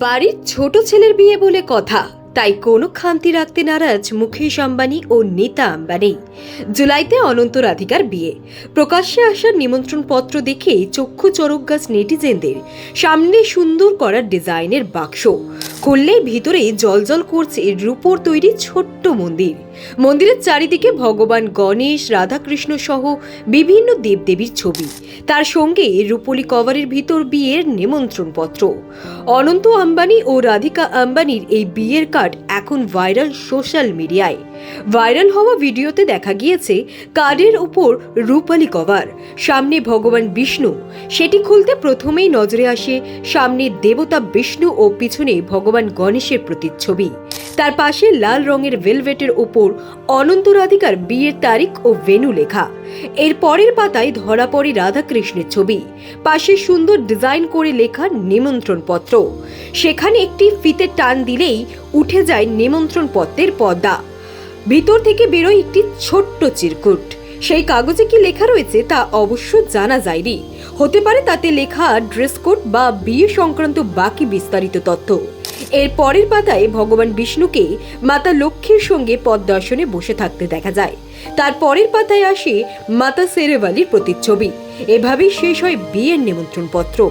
বাড়ির ছোট ছেলের বিয়ে বলে কথা। তাই কোনো খান্তি রাখতে নারাজ মুকেশ আম্বানি ও নীতা আম্বানি। জুলাইতে অনন্ত রাধিকার বিয়ে। প্রকাশ্যে আসার নিমন্ত্রণপত্র দেখে চক্ষু চরক গাছ নেটিজেনদের সামনে সুন্দর করার ডিজাইনের বাক্স। খুললেই ভিতরে জলজল করছে রূপোর তৈরি ছোট্ট মন্দির। মন্দিরের চারিদিকে ভগবান গণেশ, রাধাকৃষ্ণ সহ বিভিন্ন দেবদেবীর ছবি। তার সঙ্গে রূপলি কভারের ভিতর বিয়ের নিমন্ত্রণ পত্র অনন্ত আম্বানি ও রাধিকা আম্বানির এই বিয়ের কার্ড এখন ভাইরাল সোশ্যাল মিডিয়ায়। ভাইরাল হওয়া ভিডিওতে দেখা গিয়েছে কার্ডের উপর রূপালি কভার, সামনে ভগবান বিষ্ণু। সেটি খুলতে প্রথমেই নজরে আসে সামনে দেবতা বিষ্ণু ও পিছনে ভগবান গণেশের প্রতিচ্ছবি। তার পাশে লাল রঙের ভেলভেটের ওপর অনন্ত রাধিকার বিয়ের তারিখ ও ভেনু লেখা। এর পরের পাতায় ধরা পড়ে রাধাকৃষ্ণের ছবি। পাশে সুন্দর ডিজাইন করে লেখা নিমন্ত্রণ পত্র সেখানে একটি ফিতে টান দিলেই উঠে যায় নিমন্ত্রণ পত্রের পর্দা। ভিতর থেকে বেরোয় একটি ছোট্ট চিরকুট। সেই কাগজে কি লেখা রয়েছে তা অবশ্য জানা যায়নি। হতে পারে তাতে লেখা ড্রেস কোড বা বিয়ে সংক্রান্ত বাকি বিস্তারিত তথ্য। এর পরের পাতায় ভগবান বিষ্ণুকে মাতা লক্ষ্মীর সঙ্গে পদ্মাসনে বসে থাকতে দেখা যায়। তার পরের পাতায় আসে মাতা সেরেওয়ালির প্রতিচ্ছবি। এভাবেই শেষ হয় বিয়ের নিমন্ত্রণ পত্র